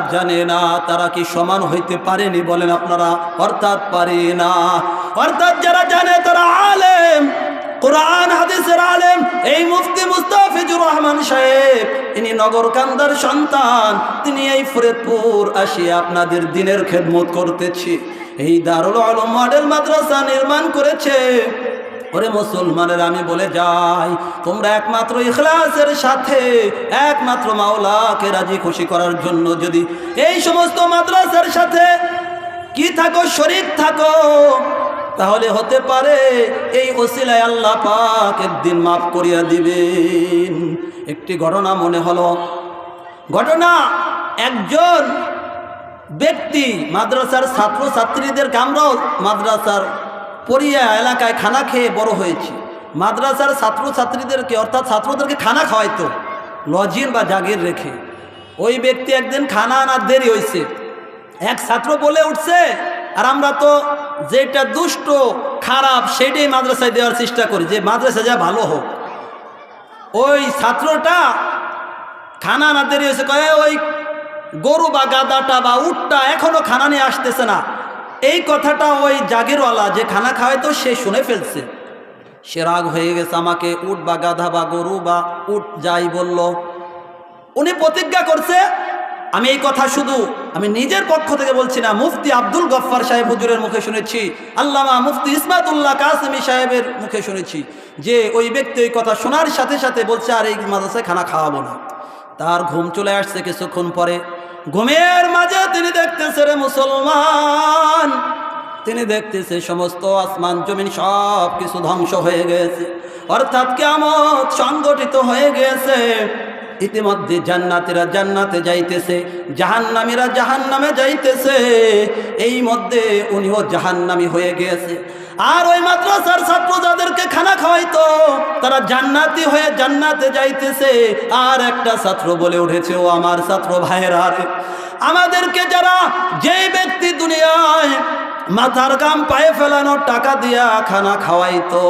জানে না তারা কি সমান হইতে পারেনি বলেন আপনারা। অর্থাৎ পারে না। অর্থাৎ যারা জানে তারা আলেম। কোরআন, হাদিসের আলেম। এই মুফতি মুস্তাফিজুর রহমান সাহেব, ইনি নগরকান্দার সন্তান। তিনি এই ফরিদপুর আসিয়া আপনাদের দিনের খেদমত করতেছি। এই দারুল আলম মডেল মাদ্রাসা নির্মাণ করেছে। ওরে মুসলমানের আমি বলে যাই, তোমরা একমাত্র ইখলাসের সাথে, একমাত্র মাওলাকে রাজি খুশি করার জন্য যদি এই সমস্ত মাদ্রাসার সাথে কি থাকো, শরিক থাকো, তাহলে হতে পারে এই ওসিলায় আল্লাহ পাক একদিন মাফ করিয়া দিবেন। একটি ঘটনা মনে হলো। ঘটনা, একজন ব্যক্তি মাদ্রাসার ছাত্র ছাত্রীদেরকে আমরাও মাদ্রাসার পড়িয়া এলাকায় খানা খেয়ে বড় হয়েছি। মাদ্রাসার ছাত্র ছাত্রীদেরকে অর্থাৎ ছাত্রদেরকে খানা খাওয়াইতো, লজির বা জাগির রেখে। ওই ব্যক্তি একদিন খানা আনার দেরি হয়েছে এক ছাত্র বলে উঠছে, আর আমরা তো যেটা দুষ্ট, খারাপ, সেটাই মাদ্রাসায় দেওয়ার চেষ্টা করি, যে মাদ্রাসা যা ভালো হোক। ওই ছাত্রটা খানা না দেরি হয়েছে কয়ে, ওই গরু বা গাদাটা বা উটটা এখনও খানা নিয়ে আসতেছে না। এই কথাটা ওই জাগিরওয়ালা যে খানা খাওয়াইতো সে শুনে ফেলছে। সে রাগ হয়ে গেছে আমাকে উট বা গাধা বা গরু বা উট যাই বলল। উনি প্রতিজ্ঞা করছে, আমি এই কথা শুধু, আমি নিজের পক্ষ থেকে বলছি না, মুফতি আব্দুল গফ্ফার সাহেব হুজুরের মুখে শুনেছি, আল্লামা মুফতি ইসমাতুল্লাহ কাসমি সাহেবের মুখে শুনেছি, যে ওই ব্যক্তি ওই কথা শোনার সাথে সাথে বলছে, আর এই মাদ্রাসায় খানা খাওয়াবো না। তার ঘুম চলে আসছে কিছুক্ষণ পরে। ঘুমের মাঝে তিনি দেখতেছে রে মুসলমান। তিনি দেখতেছে সমস্ত আসমান, জমিন সব কিছু ধ্বংস হয়ে গেছে। অর্থাৎ কেমন সংগঠিত হয়ে গেছে। ইতিমধ্যে জান্নাতিরা জান্নাতে যাইতেছে, জাহান্নামীরা জাহান্নামে যাইতেছে। এই মধ্যে উনিও জাহান্নামী হয়ে গিয়েছে আর ওই মাদ্রাসার ছাত্র যাদেরকে খানা খাওয়াইতো, তারা জান্নাতি হয়ে জান্নাতে যাইতেছে। আর একটা ছাত্র বলে উঠেছে, ও আমার ছাত্র ভাইয়েরা আমাদেরকে যারা যেই ব্যক্তি দুনিয়ায় মাথার গাম পায়ে ফেলানোর টাকা দিয়া খানা খাওয়াইতো।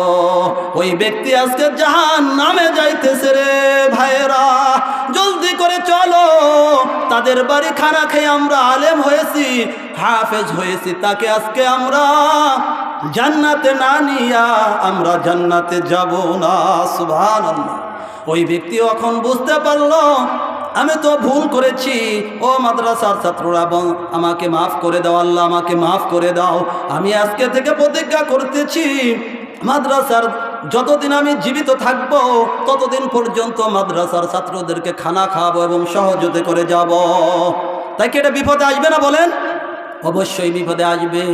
ওই ব্যক্তি আজকে জাহান নামে যাইতেছে রে ভাইয়েরা। জলদি করে চলো, তাদের বাড়ি খানা খেয়ে আমরা আলেম হয়েছি, হাফেজ হয়েছি, তাকে আজকে আমরা জান্নাতে না নিয়া আমরা জান্নাতে যাব না সুভান ওই ব্যক্তি এখন বুঝতে পারল আমি তো ভুল করেছি। ও মাদ্রাসার ছাত্ররা আমাকে মাফ করে দাও, আল্লাহ আমাকে মাফ করে দাও। আমি আজকে থেকে প্রতিজ্ঞা করতেছি, মাদ্রাসার যতদিন আমি জীবিত থাকব, ততদিন পর্যন্ত মাদ্রাসার ছাত্রদেরকে খানা খাওয়াবো এবং সহযোগিতা করে যাব। তাই কি এটা বিপদে আসবে না বলেন? অবশ্যই বিপদে আসবে।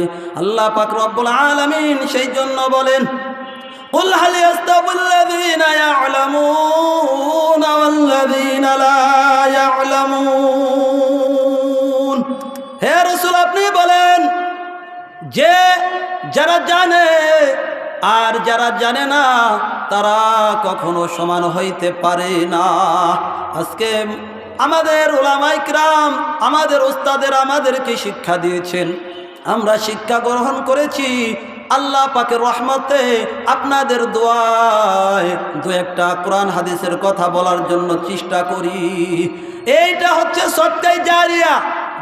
আল্লাহ পাক রব্বুল আলামিন সেই জন্য বলেন قل هل يستوي الذين يعلمون والذين لا يعلمون হে রসুল আপনি বলেন যে যারা জানে আর যারা জানে না তারা কখনো সমান হইতে পারে না আজকে আমাদের ওলামাইকরাম আমাদের ওস্তাদের আমাদেরকে শিক্ষা দিয়েছেন আমরা শিক্ষা গ্রহণ করেছি আল্লাহ পাকের রহমতে আপনাদের দোয়ায় দু একটা কোরআন হাদিসের কথা বলার জন্য চেষ্টা করি। এইটা হচ্ছে সত্যই জারিয়া,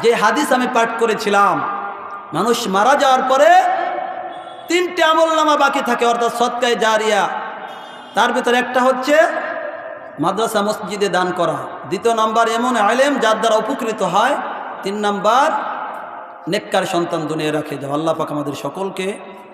যে হাদিস আমি পাঠ করেছিলাম। মানুষ মারা যাওয়ার পরে তিনটে আমল নামা বাকি থাকে, অর্থাৎ সৎকায় জারিয়া। তার ভিতরে একটা হচ্ছে মাদ্রাসা মসজিদে দান করা। দ্বিতীয় নাম্বার এমন আলেম যার দ্বারা উপকৃত হয়। তিন নাম্বার, নেককার সন্তান দুনিয়া রাখে যাও আল্লাহ পাক আমাদের সকলকে